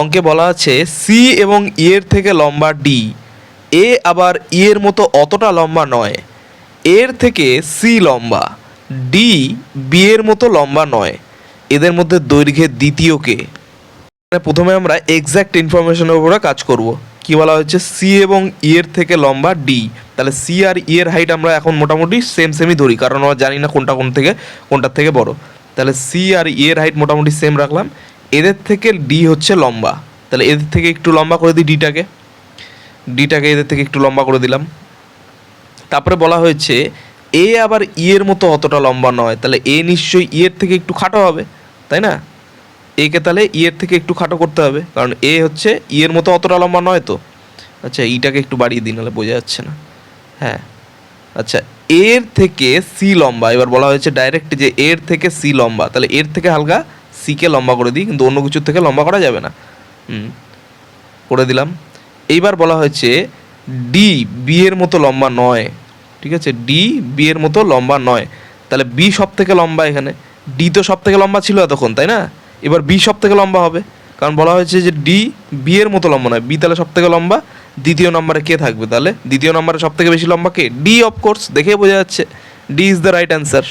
অঙ্কে বলা আছে সি এবং ই এর থেকে লম্বা ডি। এ আবার ই এর মতো অতটা লম্বা নয়। এর থেকে সি লম্বা, ডি বি এর মতো লম্বা নয়। এদের মধ্যে দৈর্ঘ্যের দ্বিতীয় কে? প্রথমে আমরা এক্স্যাক্ট ইনফরমেশনের উপরে কাজ করব। কি বলা হচ্ছে সি এবং ই এর থেকে লম্বা ডি। তাহলে সি আর ই এর হাইট আমরা এখন মোটামুটি সেম সেমই ধরি, কারণ আমরা জানি না কোনটা কোন থেকে, কোনটার থেকে বড়। তাহলে সি আর ই এর হাইট মোটামুটি সেম রাখলাম। এদের থেকে ডি হচ্ছে লম্বা। তাহলে এদের থেকে একটু লম্বা করে দিই ডিটাকে ডিটাকে এদের থেকে একটু লম্বা করে দিলাম। তারপরে বলা হয়েছে এ আবার ই এর মতো অতটা লম্বা নয়। তাহলে এ নিশ্চয়ই ই এর থেকে একটু খাটো হবে, তাই না? একে তাহলে ই এর থেকে একটু খাটো করতে হবে, কারণ এ হচ্ছে ই এর মতো অতটা লম্বা নয় তো। আচ্ছা ইটাকে একটু বাড়িয়ে দিই, নাহলে বোঝা যাচ্ছে না। হ্যাঁ। আচ্ছা এর থেকে সি লম্বা। এবার বলা হয়েছে ডাইরেক্ট যে এর থেকে সি লম্বা। তাহলে এর থেকে হালকা সিকে লম্বা করে দিই, কিন্তু অন্য কিছুর থেকে লম্বা করা যাবে না। করে দিলাম। এইবার বলা হয়েছে ডি বি এর মতো লম্বা নয়, ঠিক আছে? ডি বি এর মতো লম্বা নয়। তাহলে বি সব থেকে লম্বা এখানে। ডি তো সব থেকে লম্বা ছিল এতক্ষণ, তাই না? এবার বি সব থেকে লম্বা হবে। কারণ বলা হয়েছে যে ডি বি এর মতো লম্বা নয়। বি তাহলে সব থেকে লম্বা। দ্বিতীয় নম্বরে কে থাকবে তাহলে? দ্বিতীয় নম্বরে সব থেকে বেশি লম্বা কে? ডি অফকোর্স দেখে বোঝা যাচ্ছে। D is the right answer